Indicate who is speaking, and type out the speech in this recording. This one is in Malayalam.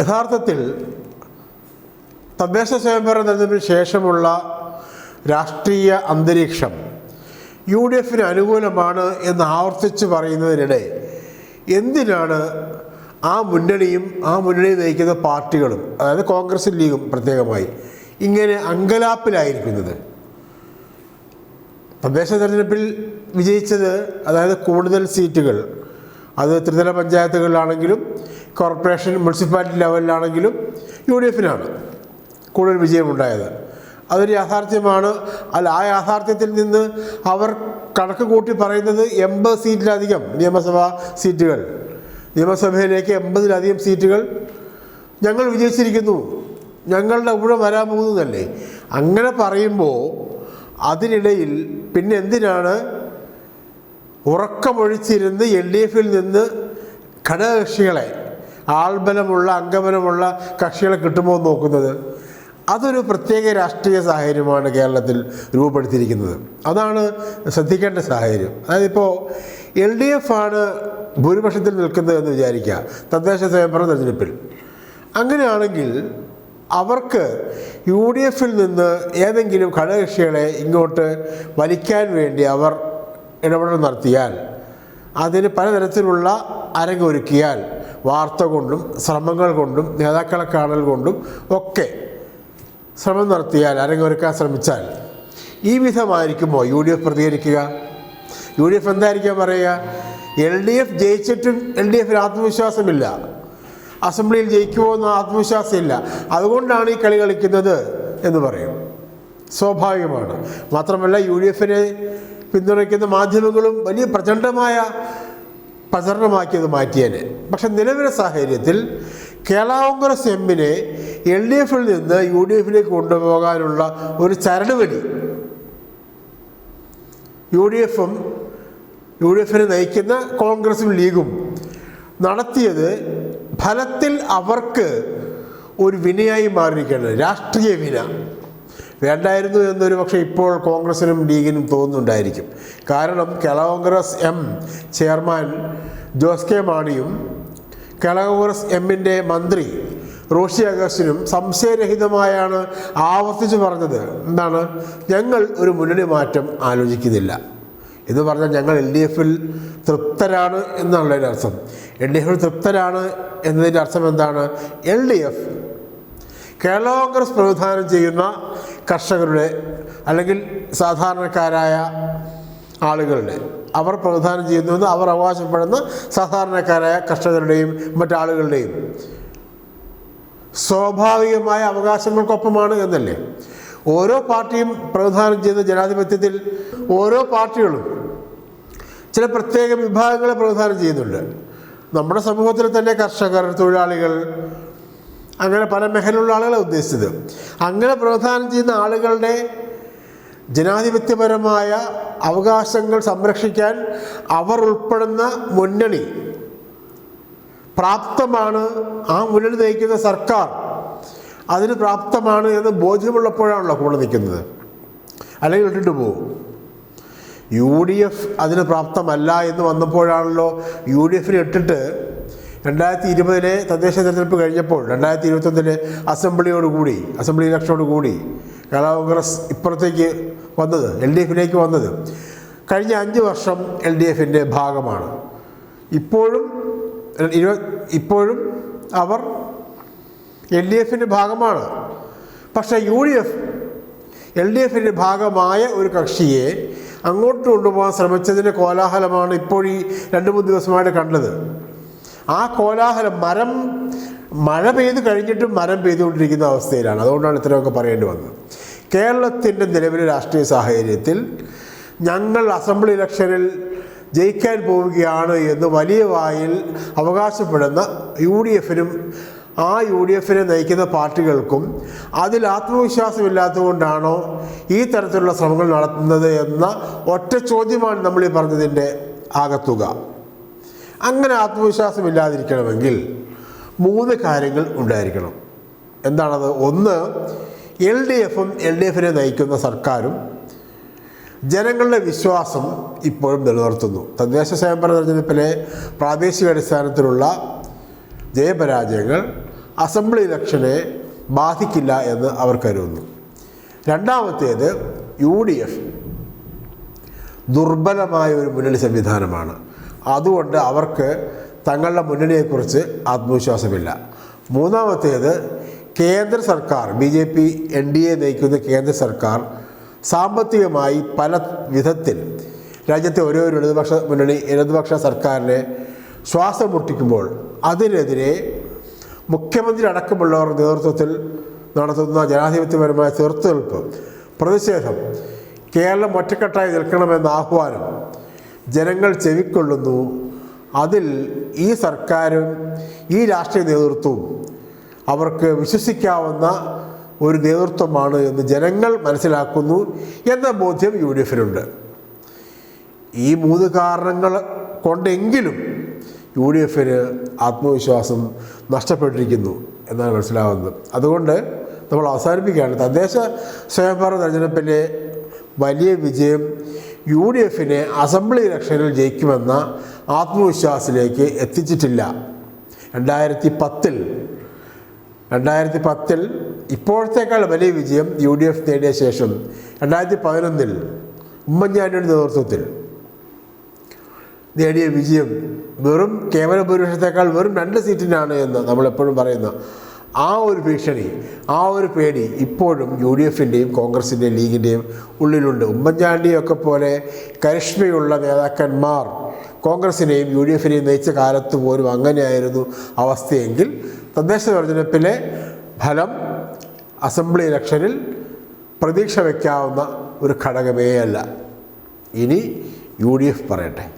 Speaker 1: യഥാർത്ഥത്തിൽ തദ്ദേശ സ്വയംഭരണ തെരഞ്ഞെടുപ്പിന് ശേഷമുള്ള രാഷ്ട്രീയ അന്തരീക്ഷം യു ഡി എഫിന് അനുകൂലമാണ് എന്ന് ആവർത്തിച്ച് പറയുന്നതിനിടെ എന്തിനാണ് ആ മുന്നണിയും ആ മുന്നണി നയിക്കുന്ന പാർട്ടികളും അതായത് കോൺഗ്രസ് ലീഗും പ്രത്യേകമായി ഇങ്ങനെ അങ്കലാപ്പിലായിരിക്കുന്നത്? തദ്ദേശ തെരഞ്ഞെടുപ്പിൽ വിജയിച്ചത് അതായത് കൂടുതൽ സീറ്റുകൾ അത് ത്രിതല പഞ്ചായത്തുകളിലാണെങ്കിലും കോർപ്പറേഷൻ മുനിസിപ്പാലിറ്റി ലെവലിലാണെങ്കിലും യു ഡി എഫിനാണ് കൂടുതൽ വിജയമുണ്ടായത്. അതൊരു യാഥാർത്ഥ്യമാണ്. അല്ല ആ യാഥാർത്ഥ്യത്തിൽ നിന്ന് അവർ കണക്ക് കൂട്ടി പറയുന്നത് എൺപത് സീറ്റിലധികം നിയമസഭാ സീറ്റുകൾ. നിയമസഭയിലേക്ക് എൺപതിലധികം സീറ്റുകൾ ഞങ്ങൾ വിജയിച്ചിരിക്കുന്നു. ഞങ്ങളുടെ കൂടെ വരാൻ പോകുന്നതല്ലേ? അങ്ങനെ പറയുമ്പോൾ അതിനിടയിൽ പിന്നെ എന്തിനാണ് ഉറക്കമൊഴിച്ചിരുന്ന് എൽ ഡി എഫിൽ നിന്ന് ഘടകകക്ഷികളെ ആൾബലമുള്ള അംഗബലമുള്ള കക്ഷികളെ കിട്ടുമോ എന്ന് നോക്കുന്നത് അതൊരു പ്രത്യേക രാഷ്ട്രീയ സാഹചര്യമാണ് കേരളത്തിൽ രൂപപ്പെടുത്തിയിരിക്കുന്നത്. അതാണ് ശ്രദ്ധിക്കേണ്ട സാഹചര്യം. അതായത് ഇപ്പോൾ എൽ ഡി എഫ് ആണ് ഭൂരിപക്ഷത്തിൽ നിൽക്കുന്നത് എന്ന് വിചാരിക്കുക. തദ്ദേശ സ്വയംഭരണ തെരഞ്ഞെടുപ്പിൽ. അങ്ങനെയാണെങ്കിൽ അവർക്ക് യു ഡി എഫിൽ നിന്ന് ഏതെങ്കിലും ഘടകകക്ഷികളെ ഇങ്ങോട്ട് വലിക്കാൻ വേണ്ടി അവർ ഇടപെടൽ നടത്തിയാൽ അതിന് പലതരത്തിലുള്ള അരങ്ങൊരുക്കിയാൽ വാർത്ത കൊണ്ടും ശ്രമങ്ങൾ കൊണ്ടും നേതാക്കളെ കാണൽ കൊണ്ടും ഒക്കെ ശ്രമം നടത്തിയാൽ അരങ്ങൊരുക്കാൻ ശ്രമിച്ചാൽ ഈ വിധമായിരിക്കുമോ യു ഡി എഫ് പ്രതികരിക്കുക? യു ഡി എഫ് എന്തായിരിക്കാം പറയുക? എൽ ഡി എഫ് ജയിച്ചിട്ടും എൽ ഡി എഫിന് ആത്മവിശ്വാസമില്ല. അസംബ്ലിയിൽ ജയിക്കുമോ എന്ന ആത്മവിശ്വാസമില്ല. അതുകൊണ്ടാണ് ഈ കളി കളിക്കുന്നത് എന്ന് പറയും. സ്വാഭാവികമാണ്. മാത്രമല്ല യു ഡി എഫിനെ പിന്തുണയ്ക്കുന്ന മാധ്യമങ്ങളും വലിയ പ്രചണ്ഡമായ പ്രചരണമാക്കിയത് മാറ്റിയേനെ. പക്ഷെ നിലവിലെ സാഹചര്യത്തിൽ കേരള കോൺഗ്രസ് എമ്മിനെ എൽ ഡി എഫിൽ നിന്ന് യു ഡി എഫിലേക്ക് കൊണ്ടുപോകാനുള്ള ഒരു ചരടുവലി യു ഡി എഫും യു ഡി എഫിനെ നയിക്കുന്ന കോൺഗ്രസും ലീഗും നടത്തിയത് ഫലത്തിൽ അവർക്ക് ഒരു വിനയായി മാറിയിരിക്കുകയാണ്. രാഷ്ട്രീയ വിന. വേണ്ടായിരുന്നു എന്നൊരു പക്ഷേ ഇപ്പോൾ കോൺഗ്രസിനും ലീഗിനും തോന്നുന്നുണ്ടായിരിക്കും. കാരണം Kerala Congress M chairman Jose K മാണിയും Kerala Congress എമ്മിന്റെ മന്ത്രി റോഷി അഗസ്റ്റിനും സംശയരഹിതമായാണ് ആവർത്തിച്ചു പറഞ്ഞത്. എന്താണ്? ഞങ്ങൾ ഒരു മുന്നണി മാറ്റം ആലോചിക്കുന്നില്ല. എന്ന് പറഞ്ഞാൽ ഞങ്ങൾ എൽ ഡി എഫിൽ തൃപ്തരാണ് എന്നുള്ളതിന്റെ അർത്ഥം. എൽ ഡി എഫിൽ തൃപ്തരാണ് എന്നതിന്റെ അർത്ഥം എന്താണ്? L D F Kerala Congress പ്രതിദാനം ചെയ്യുന്ന കർഷകരുടെ അല്ലെങ്കിൽ സാധാരണക്കാരായ ആളുകളുടെ. അവർ പ്രതിനിധാനം ചെയ്യുന്നുവെന്ന് അവർ അവകാശപ്പെടുന്ന സാധാരണക്കാരായ കർഷകരുടെയും മറ്റാളുകളുടെയും സ്വാഭാവികമായ അവകാശങ്ങൾക്കൊപ്പമാണ് എന്നല്ലേ? ഓരോ പാർട്ടിയും പ്രതിനിധാനം ചെയ്യുന്ന ജനാധിപത്യത്തിൽ ഓരോ പാർട്ടികളും ചില പ്രത്യേക വിഭാഗങ്ങളെ പ്രതിനിധാനം ചെയ്യുന്നുണ്ട്. നമ്മുടെ സമൂഹത്തിൽ തന്നെ കർഷകർ തൊഴിലാളികൾ അങ്ങനെ പല മേഖലയിലുള്ള ആളുകളെ ഉദ്ദേശിച്ചത്. അങ്ങനെ പ്രവർത്തനം ചെയ്യുന്ന ആളുകളുടെ ജനാധിപത്യപരമായ അവകാശങ്ങൾ സംരക്ഷിക്കാൻ അവർ ഉൾപ്പെടുന്ന മുന്നണി പ്രാപ്തമാണ് ആ മുന്നണി നയിക്കുന്ന സർക്കാർ. അതിന് പ്രാപ്തമാണ് എന്ന് ബോധ്യമുള്ളപ്പോഴാണല്ലോ കൂടെ നിൽക്കുന്നത്. അല്ലെങ്കിൽ ഇട്ടിട്ട് പോകും യു ഡി എഫ് അതിന് പ്രാപ്തമല്ല എന്ന് വന്നപ്പോഴാണല്ലോ യു ഡി എഫിനെ ഇട്ടിട്ട് രണ്ടായിരത്തി ഇരുപതിലെ തദ്ദേശ തെരഞ്ഞെടുപ്പ് കഴിഞ്ഞപ്പോൾ രണ്ടായിരത്തി ഇരുപത്തൊന്നിലെ അസംബ്ലിയോടുകൂടി അസംബ്ലി ഇലക്ഷനോടുകൂടി കേരള കോൺഗ്രസ് ഇപ്പുറത്തേക്ക് വന്നത് എൽ ഡി എഫിലേക്ക് വന്നത്. കഴിഞ്ഞ അഞ്ച് വർഷം എൽ ഡി എഫിന്റെ ഭാഗമാണ്. ഇപ്പോഴും ഇരുപ ഇപ്പോഴും അവർ എൽ ഡി എഫിന്റെ ഭാഗമാണ്. പക്ഷേ U D F L D എഫിന്റെ ഭാഗമായ ഒരു കക്ഷിയെ അങ്ങോട്ട് കൊണ്ടുപോകാൻ ശ്രമിച്ചതിന്റെ കോലാഹലമാണ് ഇപ്പോൾ ഈ രണ്ട് മൂന്ന് ദിവസമായിട്ട് കണ്ടത്. ആ കോലാഹലം മരം മഴ പെയ്ത് കഴിഞ്ഞിട്ടും മരം പെയ്തുകൊണ്ടിരിക്കുന്ന അവസ്ഥയിലാണ്. അതുകൊണ്ടാണ് ഇത്രയൊക്കെ പറയേണ്ടി വന്നത്. കേരളത്തിന്റെ നിലവിലെ രാഷ്ട്രീയ സാഹചര്യത്തിൽ ഞങ്ങൾ അസംബ്ലി ഇലക്ഷനിൽ ജയിക്കാൻ പോവുകയാണ് എന്ന് വലിയ വായിൽ അവകാശപ്പെടുന്ന യു ഡി എഫിനും ആ യു ഡി എഫിനെ നയിക്കുന്ന പാർട്ടികൾക്കും അതിൽ ആത്മവിശ്വാസമില്ലാത്തതുകൊണ്ടാണോ ഈ തരത്തിലുള്ള ശ്രമങ്ങൾ നടത്തുന്നത് എന്ന ഒറ്റ ചോദ്യമാണ് നമ്മൾ ഈ പറഞ്ഞതിന്റെ ആകത്തുക. അങ്ങനെ ആത്മവിശ്വാസം ഇല്ലാതിരിക്കണമെങ്കിൽ മൂന്ന് കാര്യങ്ങൾ ഉണ്ടായിരിക്കണം. എന്താണത്? ഒന്ന് എൽ ഡി എഫും എൽ ഡി എഫിനെ നയിക്കുന്ന സർക്കാരും ജനങ്ങളുടെ വിശ്വാസം ഇപ്പോഴും നിലനിർത്തുന്നു. തദ്ദേശ സ്വയംഭരണ തെരഞ്ഞെടുപ്പിലെ പ്രാദേശിക അടിസ്ഥാനത്തിലുള്ള ജയപരാജയങ്ങൾ അസംബ്ലി ഇലക്ഷനെ ബാധിക്കില്ല എന്ന് അവർ കരുതുന്നു. രണ്ടാമത്തേത് യു ഡി എഫ് ദുർബലമായ ഒരു മുന്നണി സംവിധാനമാണ്. അതുകൊണ്ട് അവർക്ക് തങ്ങളുടെ മുന്നണിയെക്കുറിച്ച് ആത്മവിശ്വാസമില്ല. മൂന്നാമത്തേത് കേന്ദ്ര സർക്കാർ B J P N D A നയിക്കുന്ന കേന്ദ്ര സർക്കാർ സാമ്പത്തികമായി പല വിധത്തിൽ രാജ്യത്തെ ഓരോ ഇടതുപക്ഷ മുന്നണി ഇടതുപക്ഷ സർക്കാരിനെ ശ്വാസം മുട്ടിക്കുമ്പോൾ അതിനെതിരെ മുഖ്യമന്ത്രി അടക്കമുള്ളവർ നേതൃത്വത്തിൽ നടത്തുന്ന ജനാധിപത്യപരമായ ചെറുത്തുനിൽപ്പ് പ്രതിഷേധം കേരളം ഒറ്റക്കെട്ടായി നിൽക്കണമെന്ന ആഹ്വാനം ജനങ്ങൾ ചെവിക്കൊള്ളുന്നു. അതിൽ ഈ സർക്കാരും ഈ രാഷ്ട്രീയ നേതൃത്വവും അവർക്ക് വിശ്വസിക്കാവുന്ന ഒരു നേതൃത്വമാണ് എന്ന് ജനങ്ങൾ മനസ്സിലാക്കുന്നു എന്ന ബോധ്യം യു ഡി എഫിനുണ്ട് ഈ മൂന്ന് കാരണങ്ങൾ കൊണ്ടെങ്കിലും യു ഡി എഫിന് ആത്മവിശ്വാസം നഷ്ടപ്പെട്ടിരിക്കുന്നു എന്നാണ് മനസ്സിലാവുന്നത്. അതുകൊണ്ട് നമ്മൾ അവസാനിപ്പിക്കുകയാണ്. തദ്ദേശ സ്വയംഭരണ തെരഞ്ഞെടുപ്പിലെ വലിയ വിജയം യു ഡി എഫിനെ അസംബ്ലി ഇലക്ഷനിൽ ജയിക്കുമെന്ന ആത്മവിശ്വാസത്തിലേക്ക് എത്തിച്ചിട്ടില്ല. രണ്ടായിരത്തി പത്തിൽ രണ്ടായിരത്തി പത്തിൽ ഇപ്പോഴത്തേക്കാൾ വലിയ വിജയം യു ഡി എഫ് നേടിയ ശേഷം രണ്ടായിരത്തി പതിനൊന്നിൽ ഉമ്മൻചാണ്ടിയുടെ നേതൃത്വത്തിൽ നേടിയ വിജയം വെറും കേവല ഭൂരിപക്ഷത്തേക്കാൾ വെറും രണ്ട് സീറ്റിനാണ് എന്ന് നമ്മൾ എപ്പോഴും പറയുന്ന ആ ഒരു ഭീഷണി ആ ഒരു പേടി ഇപ്പോഴും യു ഡി എഫിന്റെയും കോൺഗ്രസിന്റെയും ലീഗിന്റെയും ഉള്ളിലുണ്ട്. ഉമ്മൻചാണ്ടിയൊക്കെ പോലെ കരിഷ്മയുള്ള നേതാക്കന്മാർ കോൺഗ്രസിനെയും യു ഡി എഫിനെയും നയിച്ച കാലത്ത് പോലും അങ്ങനെയായിരുന്നു അവസ്ഥയെങ്കിൽ തദ്ദേശ തെരഞ്ഞെടുപ്പിലെ ഫലം അസംബ്ലി ഇലക്ഷനിൽ പ്രതീക്ഷ വയ്ക്കാവുന്ന ഒരു ഘടകമേ അല്ല ഇനി യു ഡി എഫ് പറയട്ടെ.